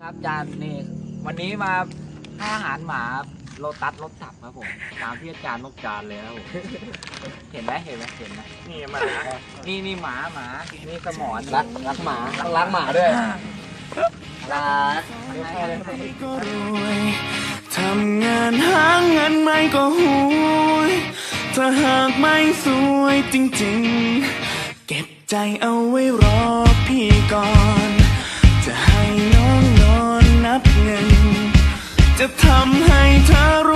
ครับอาจารย์นี่วันนี้มาให้อาหารหมาโลตัสรถสับครับผมตามที่อาจารย์ต้องการเลยครับผมเห็นไหมเห็นไหมเห็นไหมนี่หมานี่นี่หมาหมานี่สมอนรักรักหมาต้องรักหมาด้วยรักก็รวยทำงานหาเงินไม่ก็หุยถ้าหากไม่สวยจริงๆ เก็บใจเอาไว้รอพี่ก่อน จะทำให้เธอ